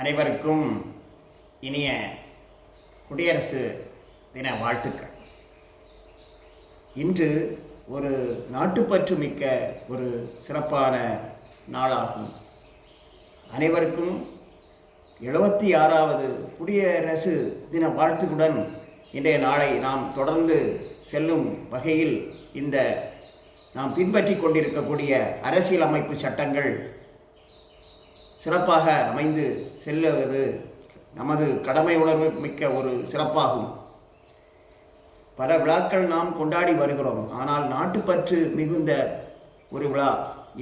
அனைவருக்கும் இனிய குடியரசு தின வாழ்த்துக்கள். இன்று ஒரு நாட்டுப்பற்று மிக்க ஒரு சிறப்பான நாளாகும். அனைவருக்கும் எழுபத்தி ஆறாவது குடியரசு தின வாழ்த்துக்குடன் இன்றைய நாளை நாம் தொடர்ந்து செல்லும் வகையில் இந்த நாம் பின்பற்றி கொண்டிருக்கக்கூடிய அரசியலமைப்பு சட்டங்கள் சிறப்பாக அமைந்து செல்லுவது நமது கடமை உணர்வு மிக்க ஒரு சிறப்பாகும். பல விழாக்கள் நாம் கொண்டாடி வருகிறோம். ஆனால் நாட்டுப்பற்று மிகுந்த ஒரு விழா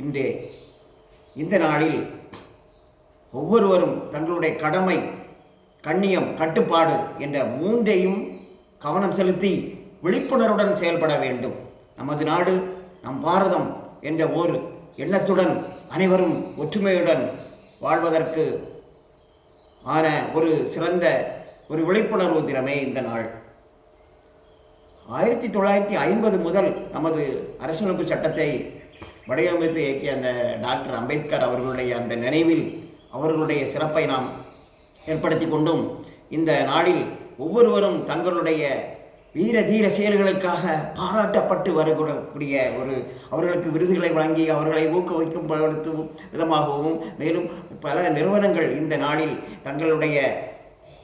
இன்றே. இந்த நாளில் ஒவ்வொருவரும் தங்களுடைய கடமை கண்ணியம் கட்டுப்பாடு என்ற மூன்றையும் கவனம் செலுத்தி விழிப்புணர்வுடன் செயல்பட வேண்டும். நமது நாடு நம் பாரதம் என்ற ஓர் எண்ணத்துடன் அனைவரும் ஒற்றுமையுடன் வாழ்வதற்கு ஆன ஒரு சிறந்த ஒரு விழிப்புணர்வு தினமே இந்த நாள். ஆயிரத்தி தொள்ளாயிரத்தி ஐம்பது முதல் நமது அரசியலமைப்பு சட்டத்தை வடிவமைத்து இயக்கிய அந்த டாக்டர் அம்பேத்கர் அவர்களுடைய அந்த நினைவில் அவர்களுடைய சிறப்பை நாம் ஏற்படுத்தி கொண்டும் இந்த நாளில் ஒவ்வொருவரும் தங்களுடைய வீர தீர செயல்களுக்காக பாராட்டப்பட்டு வரக்கூடிய ஒரு அவர்களுக்கு விருதுகளை வழங்கி அவர்களை ஊக்குவிக்கும் படுத்தும் விதமாகவும் மேலும் பல நிறுவனங்கள் இந்த நாளில் தங்களுடைய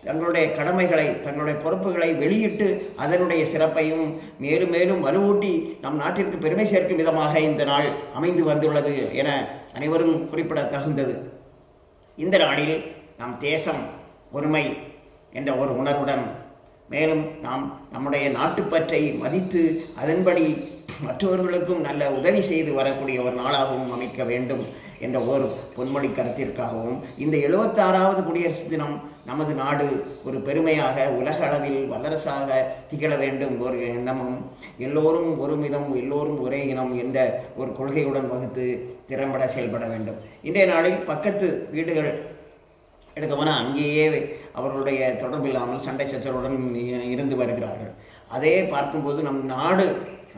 தங்களுடைய கடமைகளை தங்களுடைய பொறுப்புகளை வெளியிட்டு அதனுடைய சிறப்பையும் மேலும் மேலும் வலுவூட்டி நம் நாட்டிற்கு பெருமை சேர்க்கும் விதமாக இந்த நாள் அமைந்து வந்துள்ளது என அனைவரும் குறிப்பிட தகுந்தது இந்த நாளில் நம் தேசம் ஒருமை என்ற ஒரு உணர்வுடன் மேலும் நாம் நம்முடைய நாட்டுப்பற்றை மதித்து அதன்படி மற்றவர்களுக்கும் நல்ல உதவி செய்து வரக்கூடிய ஒரு நாளாகவும் அமைக்க வேண்டும் என்ற ஒரு பொன்மொழி கருத்திற்காகவும் இந்த எழுபத்தாறாவது குடியரசு தினம் நமது நாடு ஒரு பெருமையாக உலக அளவில் வல்லரசாக திகழ வேண்டும் ஒரு எண்ணமும் எல்லோரும் ஒரு மிதம் எல்லோரும் ஒரே இனம் என்ற ஒரு கொள்கையுடன் வகுத்து திறம்பட செயல்பட வேண்டும். இன்றைய நாளில் பக்கத்து வீடுகள் எடுக்க போனால் அங்கேயே அவர்களுடைய தொடர்பு இல்லாமல் சண்டை சச்சரவுடன் இருந்து வருகிறார்கள். அதே பார்க்கும்போது நம் நாடு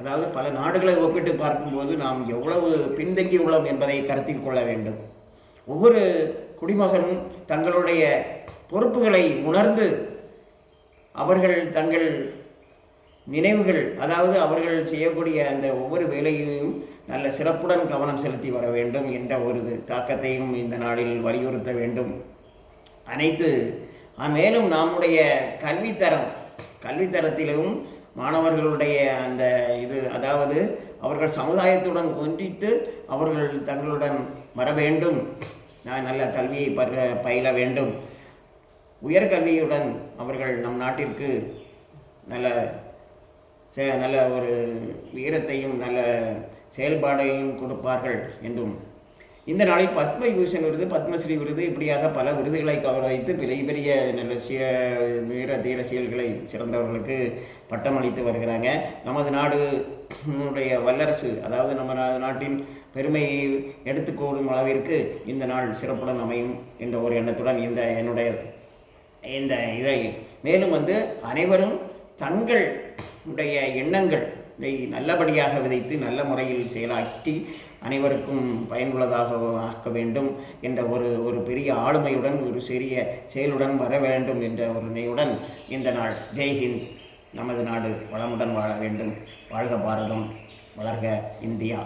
அதாவது பல நாடுகளை ஒப்பிட்டு பார்க்கும்போது நாம் எவ்வளவு பின்தங்கி உள்ளோம் என்பதை கருத்தில் கொள்ள வேண்டும். ஒவ்வொரு குடிமகனும் தங்களுடைய பொறுப்புகளை உணர்ந்து அவர்கள் தங்கள் நினைவுகள் அதாவது அவர்கள் செய்யக்கூடிய அந்த ஒவ்வொரு வேலையையும் நல்ல சிறப்புடன் கவனம் செலுத்தி வர வேண்டும் என்ற ஒரு தாக்கத்தையும் இந்த நாளில் வலியுறுத்த வேண்டும். அனைத்து. மேலும் நம்முடைய கல்வித்தரம் கல்வித்தரத்திலும் மாணவர்களுடைய அந்த இது அதாவது அவர்கள் சமுதாயத்துடன் ஒன்றித்து அவர்கள் தங்களுடன் வர வேண்டும். நான் நல்ல கல்வியை பக பயில வேண்டும். உயர்கல்வியுடன் அவர்கள் நம் நாட்டிற்கு நல்ல சே நல்ல ஒரு வீரத்தையும் நல்ல செயல்பாடையும் கொடுப்பார்கள் என்றும் இந்த நாளில் பத்ம விபூஷன் விருது பத்மஸ்ரீ விருது இப்படியாக பல விருதுகளை கௌரவித்து பெரிய பெரிய நல்ல வீர தீர செயல்களை சிறந்தவர்களுக்கு பட்டம் அளித்து வருகிறாங்க. நமது நாடு உடைய வல்லரசு அதாவது நம்ம நாட்டின் பெருமையை எடுத்துக்கொள்ளும் அளவிற்கு இந்த நாள் சிறப்புடன் அமையும் என்ற ஒரு எண்ணத்துடன் இந்த என்னுடைய இந்த இதை. மேலும் வந்து அனைவரும் தங்கள் உடைய எண்ணங்கள் இதை நல்லபடியாக விதைத்து நல்ல முறையில் செயலாற்றி அனைவருக்கும் பயனுள்ளதாக ஆக்க வேண்டும் என்ற ஒரு ஒரு பெரிய ஆளுமையுடன் ஒரு சிறிய செயலுடன் வர வேண்டும் என்ற ஒரு நினைவுடன் இந்த நாள் ஜெய்ஹிந்த் நமது நாடு வளமுடன் வாழ வேண்டும். வாழ்க பாரதம் வளர்க இந்தியா.